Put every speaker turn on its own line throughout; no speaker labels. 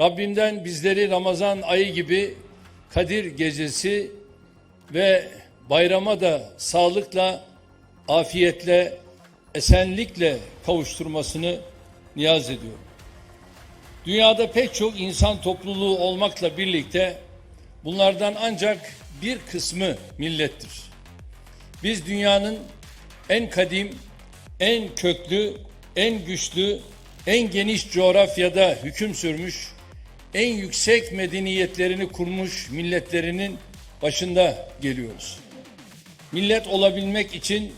Rabbimden bizleri Ramazan ayı gibi Kadir gecesi ve bayrama da sağlıkla, afiyetle, esenlikle kavuşturmasını niyaz ediyorum. Dünyada pek çok insan topluluğu olmakla birlikte bunlardan ancak bir kısmı millettir. Biz dünyanın en kadim, en köklü, en güçlü, en geniş coğrafyada hüküm sürmüş, en yüksek medeniyetlerini kurmuş milletlerinin başında geliyoruz. Millet olabilmek için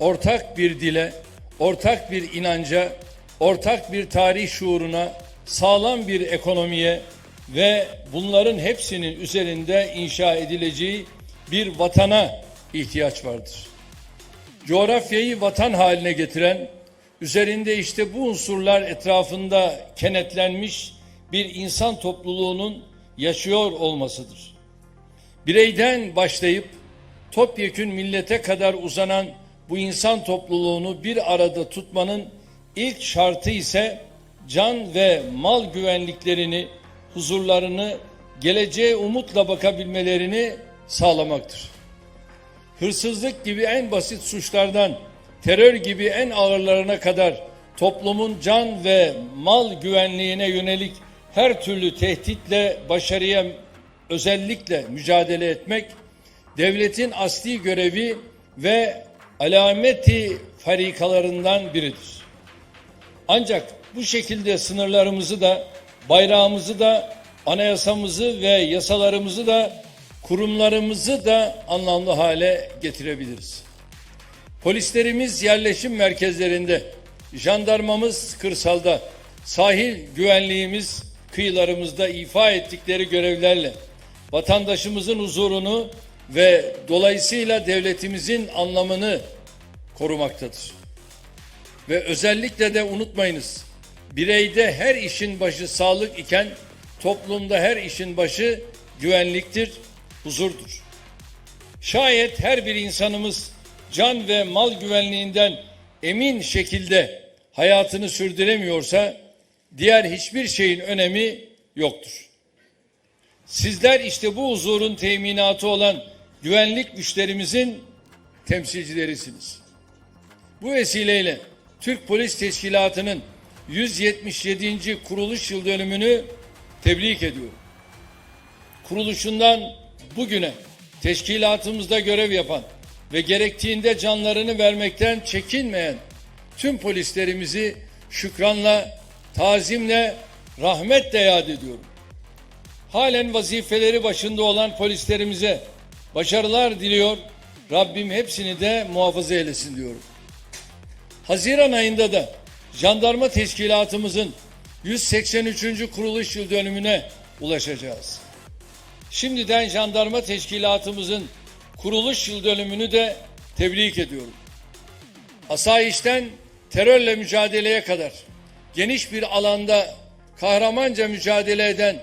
ortak bir dile, ortak bir inanca, ortak bir tarih şuuruna, sağlam bir ekonomiye ve bunların hepsinin üzerinde inşa edileceği bir vatana ihtiyaç vardır. Coğrafyayı vatan haline getiren, üzerinde işte bu unsurlar etrafında kenetlenmiş bir insan topluluğunun yaşıyor olmasıdır. Bireyden başlayıp topyekün millete kadar uzanan bu insan topluluğunu bir arada tutmanın ilk şartı ise can ve mal güvenliklerini, huzurlarını, geleceğe umutla bakabilmelerini sağlamaktır. Hırsızlık gibi en basit suçlardan terör gibi en ağırlarına kadar toplumun can ve mal güvenliğine yönelik her türlü tehditle başarıya özellikle mücadele etmek devletin asli görevi ve alameti farikalarından biridir. Ancak bu şekilde sınırlarımızı da bayrağımızı da anayasamızı ve yasalarımızı da kurumlarımızı da anlamlı hale getirebiliriz. Polislerimiz yerleşim merkezlerinde, jandarmamız kırsalda, sahil güvenliğimiz kıyılarımızda ifa ettikleri görevlerle vatandaşımızın huzurunu ve dolayısıyla devletimizin anlamını korumaktadır. Ve özellikle de unutmayınız, bireyde her işin başı sağlık iken toplumda her işin başı güvenliktir, huzurdur. Şayet her bir insanımız can ve mal güvenliğinden emin şekilde hayatını sürdüremiyorsa diğer hiçbir şeyin önemi yoktur. Sizler işte bu huzurun teminatı olan güvenlik güçlerimizin temsilcilerisiniz. Bu vesileyle Türk Polis Teşkilatı'nın 177. kuruluş yıl dönümünü tebrik ediyorum. Kuruluşundan bugüne teşkilatımızda görev yapan ve gerektiğinde canlarını vermekten çekinmeyen tüm polislerimizi şükranla, tazimle, rahmetle yad ediyorum. Halen vazifeleri başında olan polislerimize başarılar diliyor. Rabbim hepsini de muhafaza eylesin diyorum. Haziran ayında da jandarma teşkilatımızın 183. kuruluş yıl dönümüne ulaşacağız. Şimdiden jandarma teşkilatımızın kuruluş yıl dönümünü de tebrik ediyorum. Asayişten terörle mücadeleye kadar geniş bir alanda kahramanca mücadele eden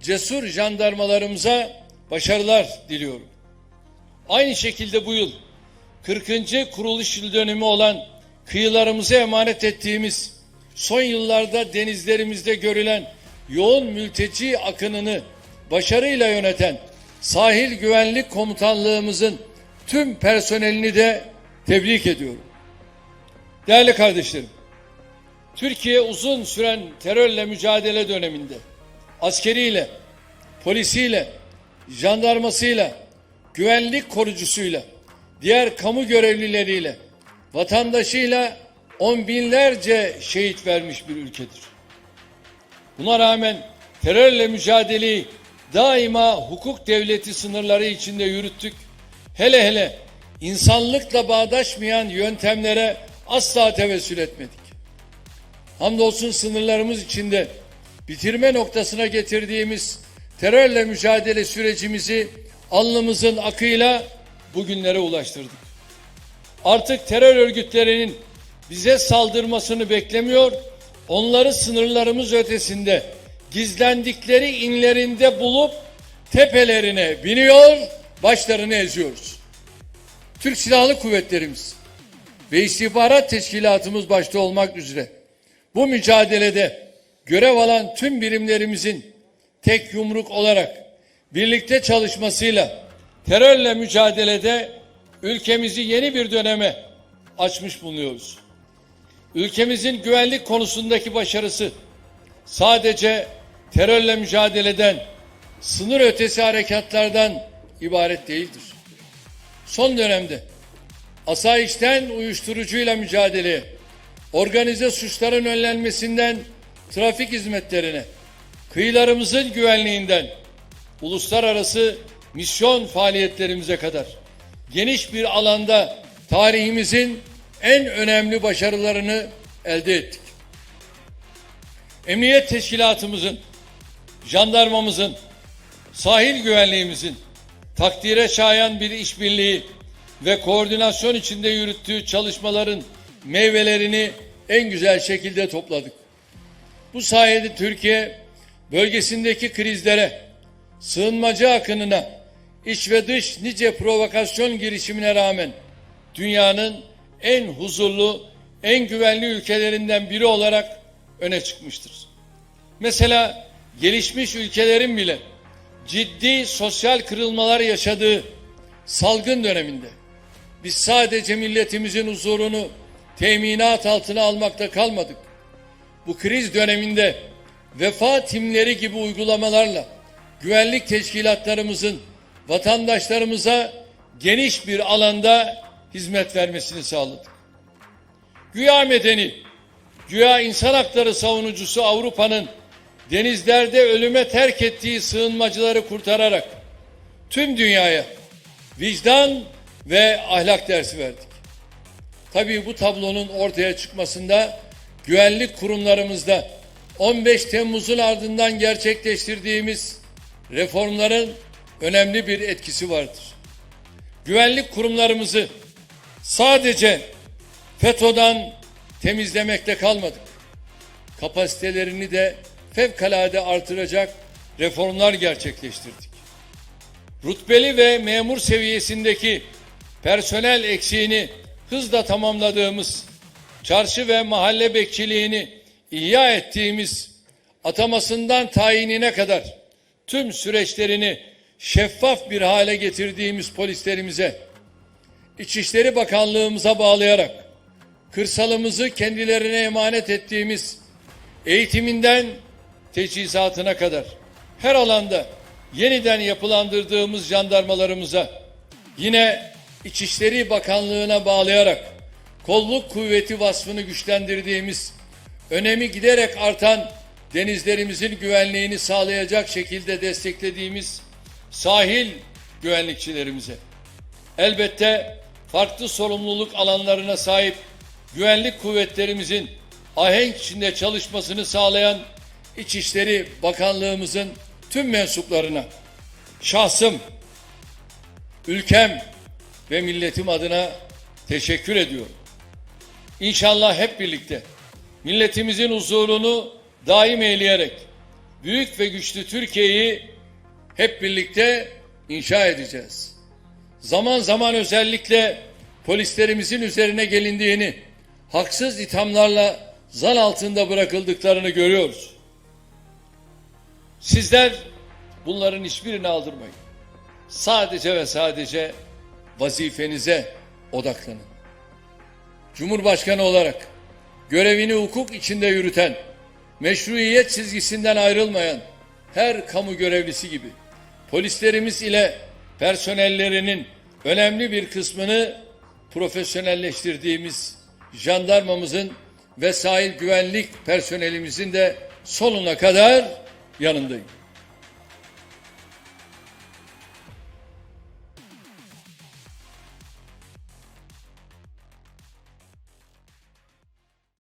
cesur jandarmalarımıza başarılar diliyorum. Aynı şekilde bu yıl 40. kuruluş yıl dönümü olan kıyılarımıza emanet ettiğimiz son yıllarda denizlerimizde görülen yoğun mülteci akınını başarıyla yöneten Sahil Güvenlik Komutanlığımızın tüm personelini de tebrik ediyorum. Değerli kardeşlerim, Türkiye uzun süren terörle mücadele döneminde askeriyle, polisiyle, jandarmasıyla, güvenlik korucusuyla, diğer kamu görevlileriyle, vatandaşıyla on binlerce şehit vermiş bir ülkedir. Buna rağmen terörle mücadeleyi daima hukuk devleti sınırları içinde yürüttük. Hele hele insanlıkla bağdaşmayan yöntemlere asla tevessül etmedik. Hamdolsun sınırlarımız içinde bitirme noktasına getirdiğimiz terörle mücadele sürecimizi alnımızın akıyla bugünlere ulaştırdık. Artık terör örgütlerinin bize saldırmasını beklemiyor, onları sınırlarımız ötesinde gizlendikleri inlerinde bulup tepelerine biniyor, başlarını eziyoruz. Türk Silahlı Kuvvetlerimiz ve istihbarat teşkilatımız başta olmak üzere bu mücadelede görev alan tüm birimlerimizin tek yumruk olarak birlikte çalışmasıyla terörle mücadelede ülkemizi yeni bir döneme açmış bulunuyoruz. Ülkemizin güvenlik konusundaki başarısı sadece terörle mücadeleden, sınır ötesi harekatlardan ibaret değildir. Son dönemde asayişten uyuşturucuyla mücadeleye, organize suçların önlenmesinden trafik hizmetlerine, kıyılarımızın güvenliğinden uluslararası misyon faaliyetlerimize kadar geniş bir alanda tarihimizin en önemli başarılarını elde ettik. Emniyet teşkilatımızın, jandarmamızın, sahil güvenliğimizin takdire şayan bir işbirliği ve koordinasyon içinde yürüttüğü çalışmaların meyvelerini en güzel şekilde topladık. Bu sayede Türkiye bölgesindeki krizlere, sığınmacı akınına, iç ve dış nice provokasyon girişimine rağmen dünyanın en huzurlu, en güvenli ülkelerinden biri olarak öne çıkmıştır. Mesela gelişmiş ülkelerin bile ciddi sosyal kırılmalar yaşadığı salgın döneminde biz sadece milletimizin huzurunu teminat altına almakta kalmadık. Bu kriz döneminde vefa timleri gibi uygulamalarla güvenlik teşkilatlarımızın vatandaşlarımıza geniş bir alanda hizmet vermesini sağladık. Güya medeni, güya insan hakları savunucusu Avrupa'nın denizlerde ölüme terk ettiği sığınmacıları kurtararak tüm dünyaya vicdan ve ahlak dersi verdik. Tabii bu tablonun ortaya çıkmasında güvenlik kurumlarımızda 15 Temmuz'un ardından gerçekleştirdiğimiz reformların önemli bir etkisi vardır. Güvenlik kurumlarımızı sadece FETÖ'den temizlemekte kalmadık. Kapasitelerini de fevkalade artıracak reformlar gerçekleştirdik. Rutbeli ve memur seviyesindeki personel eksiğini hızla tamamladığımız, çarşı ve mahalle bekçiliğini ihya ettiğimiz, atamasından tayinine kadar tüm süreçlerini şeffaf bir hale getirdiğimiz polislerimize, İçişleri Bakanlığımıza bağlayarak, kırsalımızı kendilerine emanet ettiğimiz eğitiminden teçhizatına kadar her alanda yeniden yapılandırdığımız jandarmalarımıza yine İçişleri Bakanlığı'na bağlayarak kolluk kuvveti vasfını güçlendirdiğimiz önemi giderek artan denizlerimizin güvenliğini sağlayacak şekilde desteklediğimiz sahil güvenlikçilerimize elbette farklı sorumluluk alanlarına sahip güvenlik kuvvetlerimizin ahenk içinde çalışmasını sağlayan İçişleri Bakanlığımızın tüm mensuplarına şahsım, ülkem ve milletim adına teşekkür ediyorum. İnşallah hep birlikte milletimizin huzurunu daim eyleyerek büyük ve güçlü Türkiye'yi hep birlikte inşa edeceğiz. Zaman zaman özellikle polislerimizin üzerine gelindiğini, haksız ithamlarla zan altında bırakıldıklarını görüyoruz. Sizler bunların hiçbirini aldırmayın. Sadece ve sadece vazifenize odaklanın. Cumhurbaşkanı olarak görevini hukuk içinde yürüten, meşruiyet çizgisinden ayrılmayan her kamu görevlisi gibi polislerimiz ile personellerinin önemli bir kısmını profesyonelleştirdiğimiz jandarmamızın ve sahil güvenlik personelimizin de sonuna kadar yanındayım.